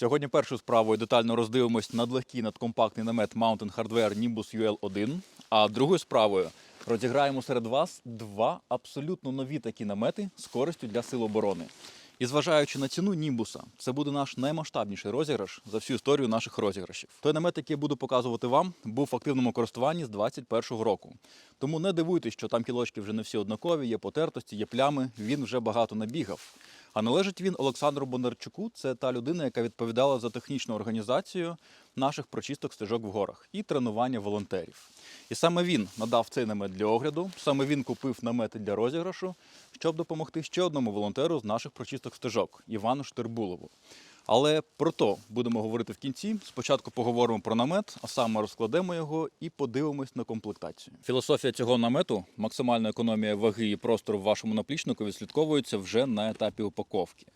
Сьогодні першою справою детально роздивимось надлегкий надкомпактний намет Mountain Hardware Nimbus UL1, а другою справою розіграємо серед вас два абсолютно нові такі намети з користю для сил оборони. І зважаючи на ціну Німбуса, це буде наш наймасштабніший розіграш за всю історію наших розіграшів. Той намет, який я буду показувати вам, був в активному користуванні з 2021 року. Тому не дивуйтесь, що там кілочки вже не всі однакові, є потертості, є плями. Він вже багато набігав. А належить він Олександру Бондарчуку. Це та людина, яка відповідала за технічну організацію наших прочисток стежок в горах і тренування волонтерів. І саме він надав цей намет для огляду. Саме він купив намети для розіграшу, щоб допомогти ще одному волонтеру з наших прочисток стежок Івану Штербулову. Але про то будемо говорити в кінці. Спочатку поговоримо про намет, а саме розкладемо його і подивимось на комплектацію. Філософія цього намету максимальна економія ваги і простору в вашому наплічнику відслідковується вже на етапі упаковки.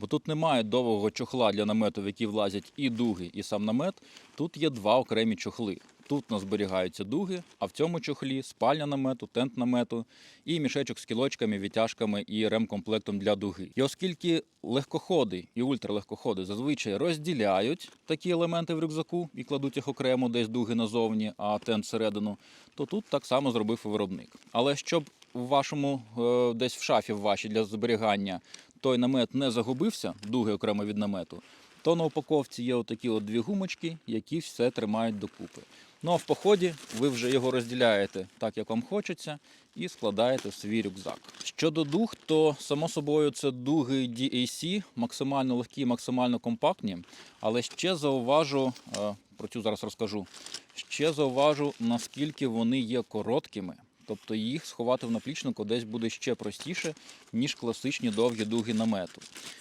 Бо тут немає довгого чохла для намету, в який влазять і дуги, і сам намет. Тут є два окремі чохли. Тут у нас зберігаються дуги, а в цьому чохлі спальня намету, тент намету і мішечок з кілочками, відтяжками і ремкомплектом для дуги. І оскільки легкоходи і ультралегкоходи зазвичай розділяють такі елементи в рюкзаку і кладуть їх окремо десь дуги назовні, а тент всередину, то тут так само зробив виробник. Але щоб в вашому е, десь в шафі в вашій для зберігання той намет не загубився, дуги окремо від намету, то на упаковці є отакі от дві гумочки, які все тримають докупи. Ну а в поході ви вже його розділяєте так, як вам хочеться, і складаєте в свій рюкзак. Щодо дуг, то само собою це дуги DAC, максимально легкі, максимально компактні. Але ще зауважу, е, про цю зараз розкажу. Ще зауважу, наскільки вони є короткими. Тобто їх сховати в наплічнику десь буде ще простіше, ніж класичні довгі дуги намету.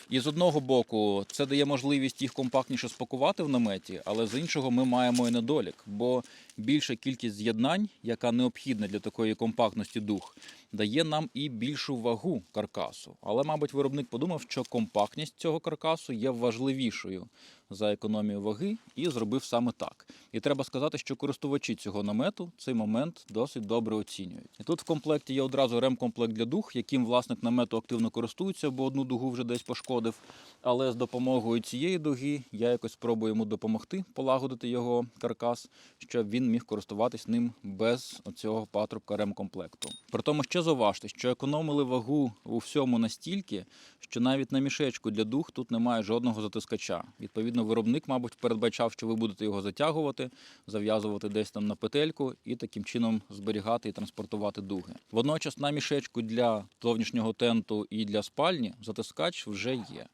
І з одного боку, це дає можливість їх компактніше спакувати в наметі, але з іншого ми маємо і недолік, бо більша кількість з'єднань, яка необхідна для такої компактності дуг, дає нам і більшу вагу каркасу. Але, мабуть, виробник подумав, що компактність цього каркасу є важливішою за економію ваги і зробив саме так. І треба сказати, що користувачі цього намету цей момент досить добре оцінюють. І тут в комплекті є одразу ремкомплект для дуг, яким власник намету активно користується, бо одну дугу вже десь пошкодив. Але з допомогою цієї дуги я якось спробую йому допомогти полагодити його каркас, щоб він міг користуватись ним без цього патрубка ремкомплекту. При тому ще зауважте, що економили вагу у всьому настільки, що навіть на мішечку для дуг тут немає жодного затискача. Відповідно, виробник, мабуть, передбачав, що ви будете його затягувати, зав'язувати десь там на петельку і таким чином зберігати і транспортувати дуги. Водночас на мішечку для зовнішнього тенту і для спальні затискач вже є.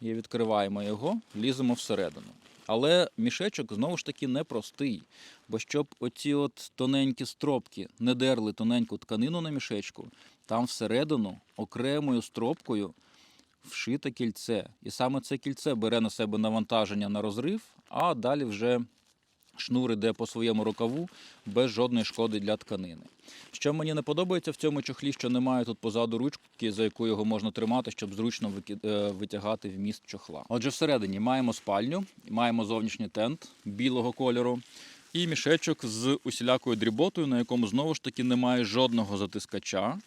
І відкриваємо його, ліземо всередину. Але мішечок знову ж таки непростий, бо щоб оці от тоненькі стропки не дерли тоненьку тканину на мішечку, там всередину окремою стропкою вшите кільце. І саме це кільце бере на себе навантаження на розрив, а далі вже шнур іде по своєму рукаву без жодної шкоди для тканини. Що мені не подобається в цьому чохлі, що немає тут позаду ручки, за яку його можна тримати, щоб зручно е, витягати вміст чохла. Отже, всередині маємо спальню, маємо зовнішній тент білого кольору. І мішечок з усілякою дріботою, на якому знову ж таки немає жодного затискача,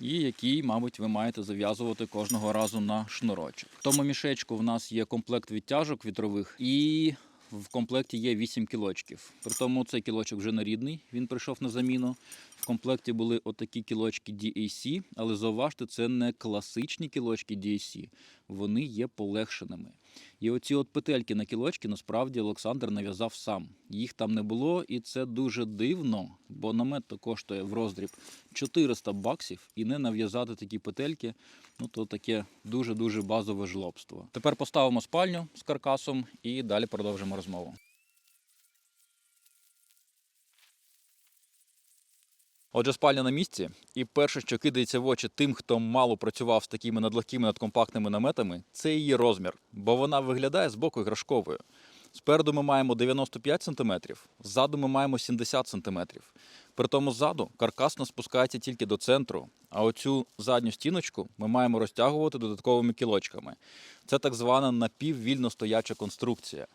і який, мабуть, ви маєте зав'язувати кожного разу на шнурочок. В тому мішечку в нас є комплект відтяжок вітрових і в комплекті є 8 кілочків. При тому цей кілочок вже нарідний, він прийшов на заміну. В комплекті були отакі кілочки DAC, але зауважте, це не класичні кілочки DAC, вони є полегшеними. І оці от петельки на кілочки насправді Олександр нав'язав сам. Їх там не було, і це дуже дивно, бо намет то коштує в роздріб 400 баксів, і не нав'язати такі петельки, ну то таке дуже-дуже базове жлобство. Тепер поставимо спальню з каркасом і далі продовжимо розмову. Отже, спальня на місці, і перше, що кидається в очі тим, хто мало працював з такими надлегкими надкомпактними наметами, це її розмір, бо вона виглядає з боку іграшковою. Спереду ми маємо 95 см, ззаду ми маємо 70 см. При тому ззаду каркас нас спускається тільки до центру, а оцю задню стіночку ми маємо розтягувати додатковими кілочками. Це так звана напіввільно стояча конструкція.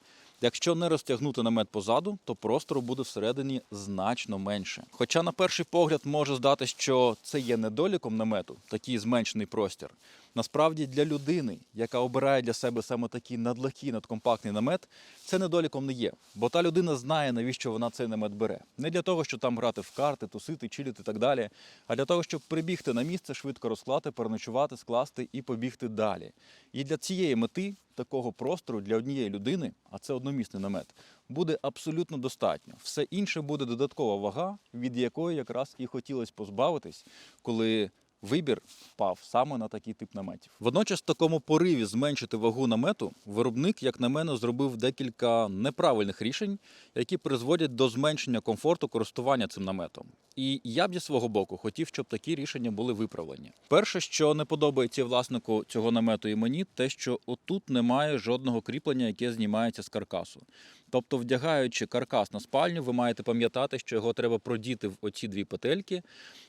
Якщо не розтягнути намет позаду, то простору буде всередині значно менше. Хоча на перший погляд може здати, що це є недоліком намету, такий зменшений простір. Насправді для людини, яка обирає для себе саме такий надлегкий надкомпактний намет, це недоліком не є. Бо та людина знає, навіщо вона цей намет бере. Не для того, щоб там грати в карти, тусити, чилити і так далі, а для того, щоб прибігти на місце, швидко розклати, переночувати, скласти і побігти далі. І для цієї мети такого простору для однієї людини, а це одномісний намет, буде абсолютно достатньо. Все інше буде додаткова вага, від якої якраз і хотілося позбавитись, коли вибір впав саме на такий тип наметів. Водночас, в такому пориві зменшити вагу намету, виробник, як на мене, зробив декілька неправильних рішень, які призводять до зменшення комфорту користування цим наметом. І я б зі свого боку хотів, щоб такі рішення були виправлені. Перше, що не подобається власнику цього намету і мені, те, що отут немає жодного кріплення, яке знімається з каркасу. Тобто, вдягаючи каркас на спальню, ви маєте пам'ятати, що його треба продіти в оці дві петельки,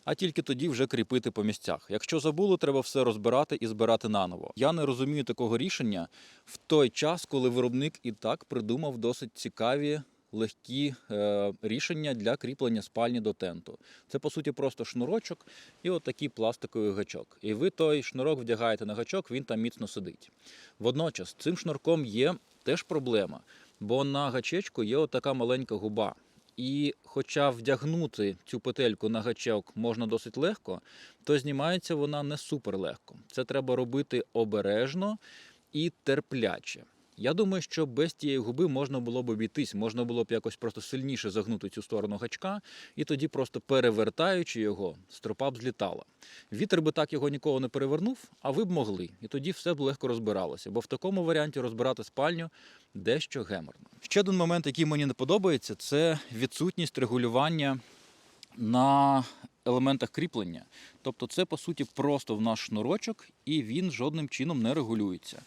а тільки тоді вже кріпити по місцях. Якщо забули, треба все розбирати і збирати наново. Я не розумію такого рішення в той час, коли виробник і так придумав досить цікаві. Легкі е, рішення для кріплення спальні до тенту. Це по суті просто шнурочок і от такий пластиковий гачок. І ви той шнурок вдягаєте на гачок, він там міцно сидить. Водночас цим шнурком є теж проблема, бо на гачечку є отака маленька губа. І хоча вдягнути цю петельку на гачок можна досить легко, то знімається вона не супер легко. Це треба робити обережно і терпляче. Я думаю, що без тієї губи можна було б обійтись, можна було б якось просто сильніше загнути цю сторону гачка, і тоді, просто перевертаючи його, стропа б злітала. Вітер би так його ніколи не перевернув, а ви б могли. І тоді все б легко розбиралося. Бо в такому варіанті розбирати спальню дещо геморно. Ще один момент, який мені не подобається, це відсутність регулювання на елементах кріплення. Тобто, це по суті просто в наш шнурочок, і він жодним чином не регулюється.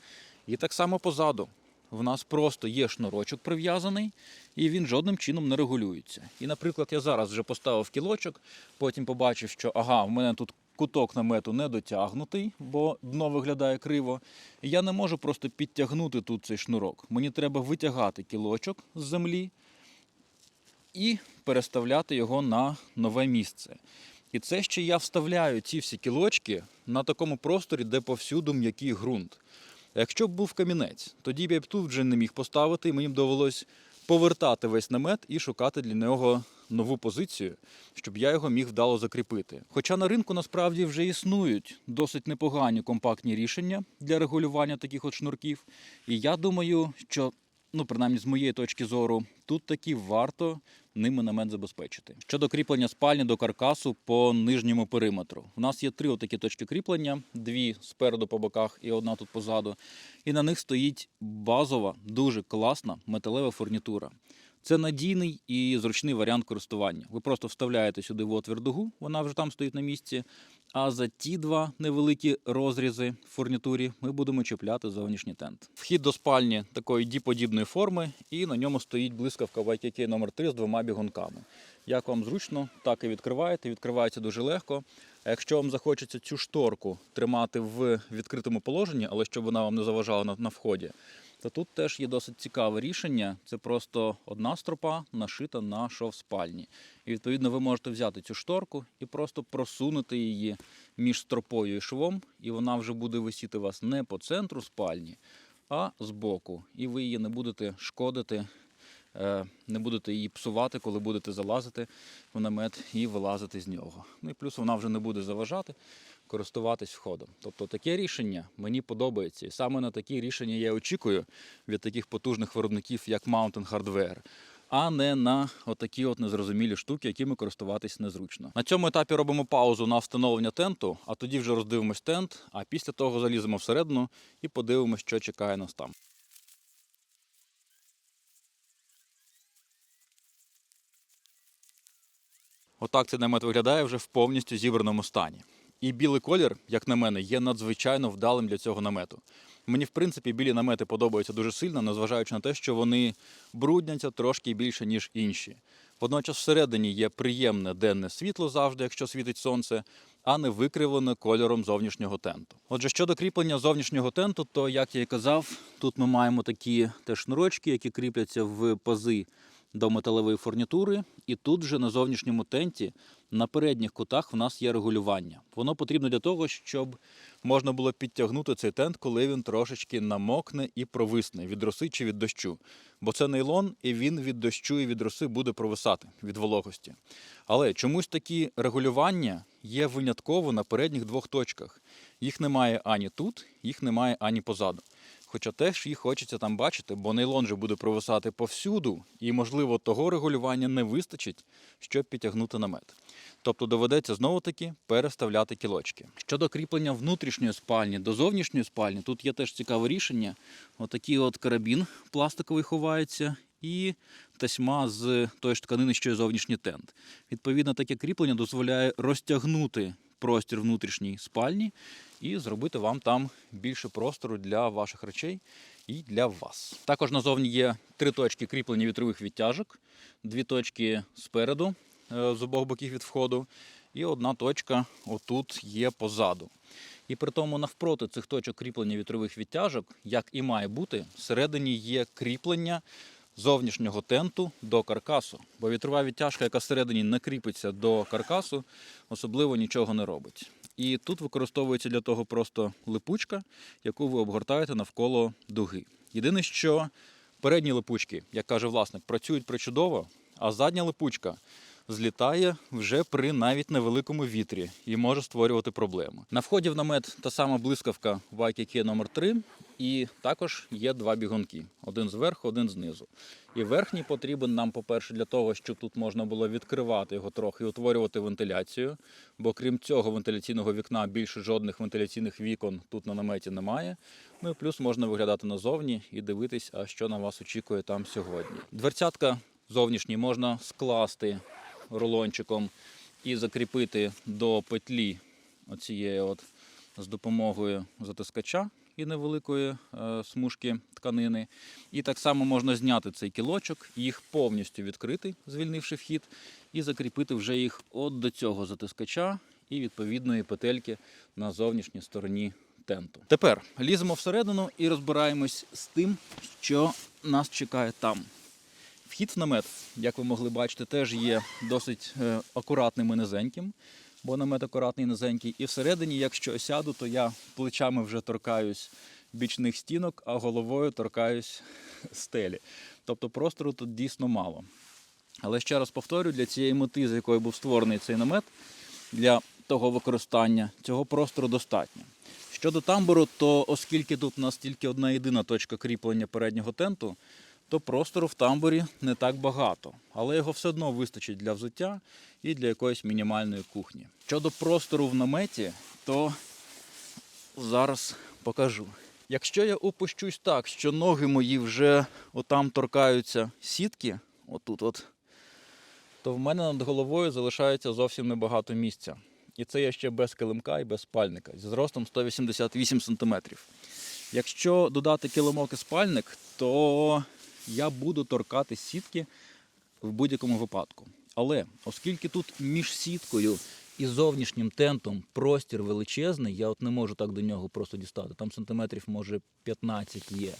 І так само позаду. В нас просто є шнурочок прив'язаний, і він жодним чином не регулюється. І, наприклад, я зараз вже поставив кілочок, потім побачив, що ага, в мене тут куток намету не дотягнутий, бо дно виглядає криво. І я не можу просто підтягнути тут цей шнурок. Мені треба витягати кілочок з землі і переставляти його на нове місце. І це ще я вставляю ці всі кілочки на такому просторі, де повсюду м'який ґрунт. Якщо б був камінець, тоді б я б тут вже не міг поставити, і мені б довелось повертати весь намет і шукати для нього нову позицію, щоб я його міг вдало закріпити. Хоча на ринку насправді вже існують досить непогані компактні рішення для регулювання таких от шнурків. І я думаю, що, ну принаймні з моєї точки зору, тут таки варто ними намет забезпечити. Щодо кріплення спальні до каркасу по нижньому периметру. У нас є три отакі точки кріплення: дві спереду по боках і одна тут позаду. І на них стоїть базова, дуже класна металева фурнітура. Це надійний і зручний варіант користування. Ви просто вставляєте сюди в отвір дугу, вона вже там стоїть на місці. А за ті два невеликі розрізи в фурнітурі ми будемо чіпляти зовнішній тент. Вхід до спальні такої діподібної форми, і на ньому стоїть блискавка YKK номер 3 з двома бігунками. Як вам зручно, так і відкриваєте. Відкривається дуже легко. А якщо вам захочеться цю шторку тримати в відкритому положенні, але щоб вона вам не заважала на, вході, то тут теж є досить цікаве рішення. Це просто одна стропа нашита на шов спальні. І відповідно ви можете взяти цю шторку і просто просунути її між стропою і швом, і вона вже буде висіти вас не по центру спальні, а збоку. І ви її не будете шкодити, е, не будете її псувати, коли будете залазити в намет і вилазити з нього. Ну і плюс вона вже не буде заважати користуватись входом. Тобто таке рішення мені подобається. І саме на такі рішення я очікую від таких потужних виробників, як Mountain Hardware. А не на отакі от незрозумілі штуки, якими користуватись незручно. На цьому етапі робимо паузу на встановлення тенту, а тоді вже роздивимось тент, а після того заліземо всередину і подивимось, що чекає нас там. Отак цей намет виглядає вже в повністю зібраному стані. І білий колір, як на мене, є надзвичайно вдалим для цього намету. Мені, в принципі, білі намети подобаються дуже сильно, незважаючи на те, що вони брудняться трошки більше, ніж інші. Водночас всередині є приємне денне світло завжди, якщо світить сонце, а не викривлене кольором зовнішнього тенту. Отже, щодо кріплення зовнішнього тенту, то як я і казав, тут ми маємо такі теж шнурочки, які кріпляться в пази до металевої фурнітури, і тут вже на зовнішньому тенті на передніх кутах в нас є регулювання. Воно потрібно для того, щоб можна було підтягнути цей тент, коли він трошечки намокне і провисне від роси чи від дощу. Бо це нейлон, і він від дощу і від роси буде провисати від вологості. Але чомусь такі регулювання є винятково на передніх двох точках. Їх немає ані тут, їх немає ані позаду. Хоча теж їх хочеться там бачити, бо нейлон же буде провисати повсюду, і, можливо, того регулювання не вистачить, щоб підтягнути намет. Тобто доведеться знову таки переставляти кілочки. Щодо кріплення внутрішньої спальні до зовнішньої спальні, тут є теж цікаве рішення. Отакий от карабін пластиковий ховається. І тасьма з тої ж тканини, що й зовнішній тент. Відповідно, таке кріплення дозволяє розтягнути простір внутрішній спальні і зробити вам там більше простору для ваших речей і для вас. Також назовні є три точки кріплення вітрових відтяжок, дві точки спереду е, з обох боків від входу, і одна точка отут є позаду. І при тому навпроти цих точок кріплення вітрових відтяжок, як і має бути, всередині є кріплення зовнішнього тенту до каркасу. Бо вітрова відтяжка, яка всередині не кріпиться до каркасу, особливо нічого не робить. І тут використовується для того просто липучка, яку ви обгортаєте навколо дуги. Єдине, що передні липучки, як каже власник, працюють причудово, а задня липучка злітає вже при навіть невеликому вітрі і може створювати проблеми. На вході в намет та сама блискавка YKK номер 3 і також є два бігунки: один зверху, один знизу. І верхній потрібен нам, по-перше, для того, щоб тут можна було відкривати його трохи і утворювати вентиляцію. Бо крім цього вентиляційного вікна більше жодних вентиляційних вікон тут на наметі немає. Ну і плюс можна виглядати назовні і дивитись, а що на вас очікує там сьогодні. Дверцятка зовнішній можна скласти рулончиком і закріпити до петлі оцієї от з допомогою затискача і невеликої е, смужки тканини. І так само можна зняти цей кілочок, їх повністю відкрити, звільнивши вхід, і закріпити вже їх от до цього затискача і відповідної петельки на зовнішній стороні тенту. Тепер ліземо всередину і розбираємось з тим, що нас чекає там. Вхід в намет, як ви могли бачити, теж є досить е, акуратним і низеньким, бо намет акуратний і низенький. І всередині, якщо сяду, то я плечами вже торкаюсь бічних стінок, а головою торкаюсь стелі. Тобто простору тут дійсно мало. Але ще раз повторю, для цієї мети, з якою був створений цей намет, для того використання цього простору достатньо. Щодо тамбуру, то оскільки тут у нас тільки одна єдина точка кріплення переднього тенту, то простору в тамбурі не так багато, але його все одно вистачить для взуття і для якоїсь мінімальної кухні. Щодо простору в наметі, то зараз покажу. Якщо я опущусь так, що ноги мої вже отам торкаються сітки, отут от, то в мене над головою залишається зовсім небагато місця. І це я ще без килимка і без спальника зі зростом 188 см. Якщо додати килимок і спальник, то я буду торкати сітки в будь-якому випадку. Але оскільки тут між сіткою і зовнішнім тентом простір величезний, я от не можу так до нього просто дістати. Там сантиметрів, може, 15 є.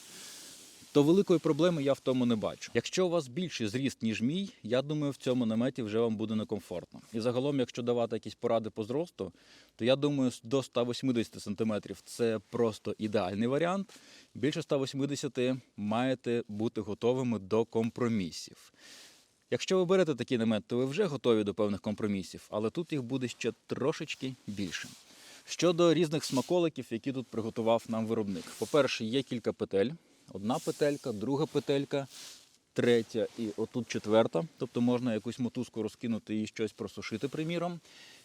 То великої проблеми я в тому не бачу. Якщо у вас більший зріст, ніж мій, я думаю, в цьому наметі вже вам буде некомфортно. І загалом, якщо давати якісь поради по зросту, то я думаю, до 180 см це просто ідеальний варіант. Більше 180 маєте бути готовими до компромісів. Якщо ви берете такий намет, то ви вже готові до певних компромісів, але тут їх буде ще трошечки більше. Щодо різних смаколиків, які тут приготував нам виробник. По-перше, є кілька петель. Одна петелька, друга петелька, третя і отут четверта. Тобто можна якусь мотузку розкинути і щось просушити, приміром.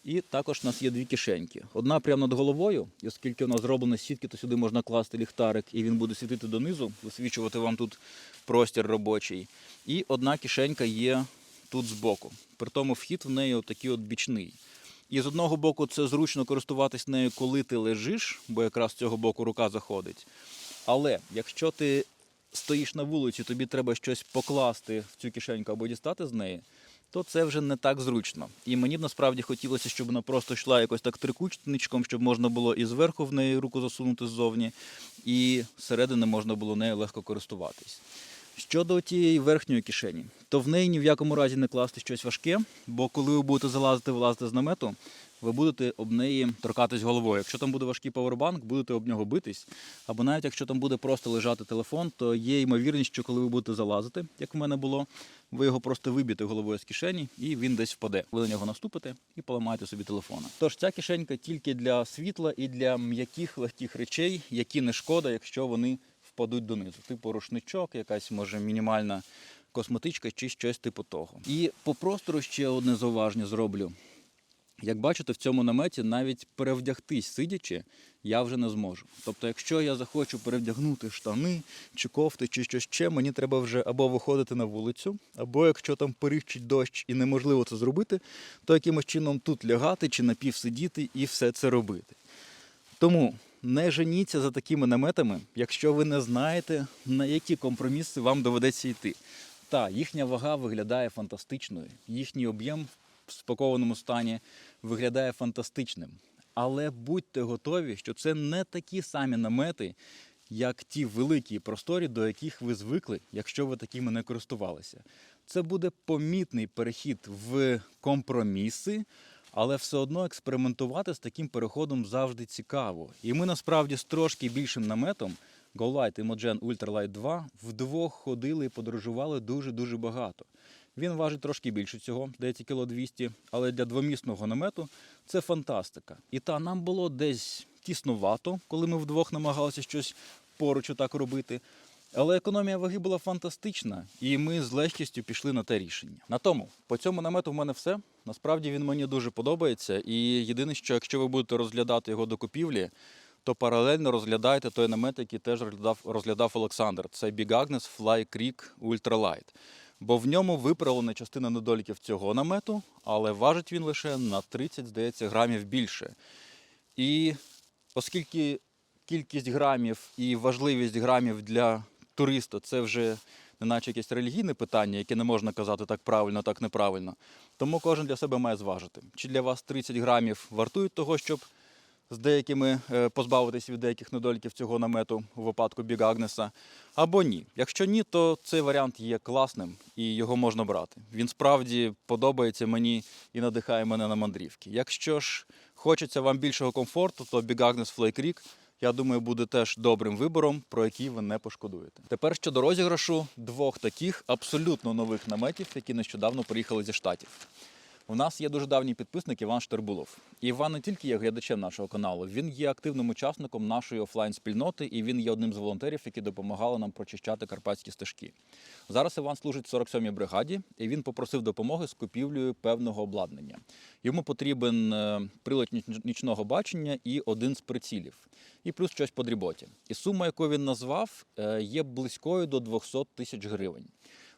І також у нас є дві кишеньки. Одна прямо над головою, і оскільки вона зроблена з сітки, то сюди можна класти ліхтарик, і він буде світити донизу, висвічувати вам тут простір робочий. І одна кишенька є тут збоку. При тому вхід в неї отакий от бічний. І з одного боку це зручно користуватись нею, коли ти лежиш, бо якраз з цього боку рука заходить. Але якщо ти стоїш на вулиці, тобі треба щось покласти в цю кишеньку або дістати з неї, то це вже не так зручно. І мені б насправді хотілося, щоб вона просто йшла якось так трикутничком, щоб можна було і зверху в неї руку засунути ззовні, і зсередини можна було нею легко користуватись. Щодо тієї верхньої кишені, то в неї ні в якому разі не класти щось важке, бо коли ви будете залазити, вилазити з намету, ви будете об неї торкатись головою. Якщо там буде важкий павербанк, будете об нього битись. Або навіть якщо там буде просто лежати телефон, то є ймовірність, що коли ви будете залазити, як в мене було, ви його просто виб'єте головою з кишені і він десь впаде. Ви на нього наступите і поламаєте собі телефона. Тож ця кишенька тільки для світла і для м'яких легких речей, які не шкода, якщо вони впадуть донизу. Типу рушничок, якась може мінімальна косметичка чи щось типу того. І по простору ще одне зауваження зроблю. Як бачите, в цьому наметі навіть перевдягтись сидячи, я вже не зможу. Тобто, якщо я захочу перевдягнути штани чи кофти, чи щось ще, мені треба вже або виходити на вулицю, або якщо там перищить дощ і неможливо це зробити, то якимось чином тут лягати чи напівсидіти і все це робити. Тому не женіться за такими наметами, якщо ви не знаєте, на які компроміси вам доведеться йти. Та їхня вага виглядає фантастичною, їхній об'єм спакованому стані виглядає фантастичним. Але будьте готові, що це не такі самі намети, як ті великі просторі, до яких ви звикли, якщо ви такими не користувалися. Це буде помітний перехід в компроміси, але все одно експериментувати з таким переходом завжди цікаво. І ми насправді з трошки більшим наметом GoLight Imogen Ultralight 2 вдвох ходили і подорожували дуже-дуже багато. Він важить трошки більше цього, здається, кіло 200, але для двомісного намету це фантастика. І та нам було десь тіснувато, коли ми вдвох намагалися щось поруч так робити. Але економія ваги була фантастична, і ми з легкістю пішли на те рішення. На тому по цьому намету в мене все. Насправді він мені дуже подобається. І єдине, що якщо ви будете розглядати його до купівлі, то паралельно розглядайте той намет, який теж розглядав, розглядав Олександр. Це Big Agnes Fly Creek Ultralight. Бо в ньому виправлена частина недоліків цього намету, але важить він лише на 30, здається, грамів більше. І оскільки кількість грамів і важливість грамів для туриста це вже неначе якесь релігійне питання, яке не можна казати так правильно, так неправильно. Тому кожен для себе має зважити. Чи для вас 30 грамів вартують того, щоб з деякими е, позбавитися від деяких недоліків цього намету у випадку Біг Агнеса, або ні. Якщо ні, то цей варіант є класним і його можна брати. Він справді подобається мені і надихає мене на мандрівки. Якщо ж хочеться вам більшого комфорту, то Big Agnes Flake я думаю, буде теж добрим вибором, про який ви не пошкодуєте. Тепер щодо розіграшу двох таких абсолютно нових наметів, які нещодавно приїхали зі штатів. У нас є дуже давній підписник Іван Штербулов. Іван не тільки є глядачем нашого каналу, він є активним учасником нашої офлайн-спільноти, і він є одним з волонтерів, які допомагали нам прочищати карпатські стежки. Зараз Іван служить в 47-й бригаді, і він попросив допомоги з купівлею певного обладнання. Йому потрібен е, прилад нічного бачення і один з прицілів, і плюс щось по дріботі. І сума, яку він назвав, е, є близькою до 200 тисяч гривень.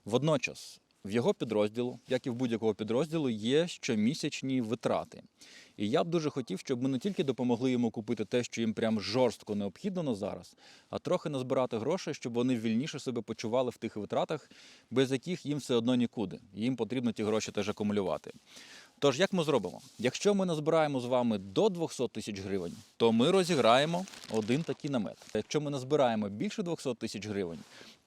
Водночас в його підрозділу, як і в будь-якого підрозділу, є щомісячні витрати. І я б дуже хотів, щоб ми не тільки допомогли йому купити те, що їм прям жорстко необхідно на зараз, а трохи назбирати грошей, щоб вони вільніше себе почували в тих витратах, без яких їм все одно нікуди. Їм потрібно ті гроші теж акумулювати. Тож, як ми зробимо? Якщо ми назбираємо з вами до 200 тисяч гривень, то ми розіграємо один такий намет. Якщо ми назбираємо більше 200 тисяч гривень,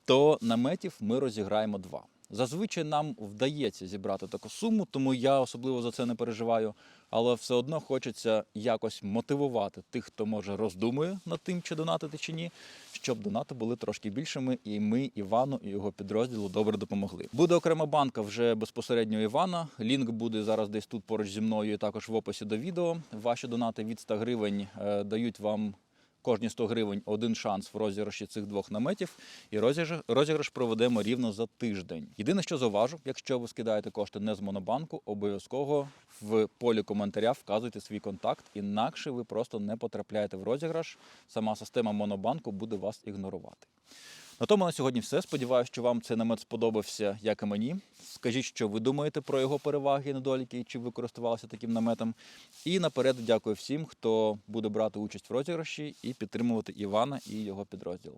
то наметів ми розіграємо два. Зазвичай нам вдається зібрати таку суму, тому я особливо за це не переживаю. Але все одно хочеться якось мотивувати тих, хто може роздумує над тим, чи донатити чи ні, щоб донати були трошки більшими, і ми Івану і його підрозділу добре допомогли. Буде окрема банка вже безпосередньо Івана. Лінк буде зараз десь тут поруч зі мною, і також в описі до відео. Ваші донати від 100 гривень е, дають вам кожні 100 гривень один шанс в розіграші цих двох наметів. І розіграш, проведемо рівно за тиждень. Єдине, що зауважу, якщо ви скидаєте кошти не з монобанку, обов'язково в полі коментаря вказуйте свій контакт, інакше ви просто не потрапляєте в розіграш. Сама система монобанку буде вас ігнорувати. На тому на сьогодні все. Сподіваюся, що вам цей намет сподобався, як і мені. Скажіть, що ви думаєте про його переваги і недоліки, чи ви користувалися таким наметом. І наперед дякую всім, хто буде брати участь в розіграші і підтримувати Івана і його підрозділ.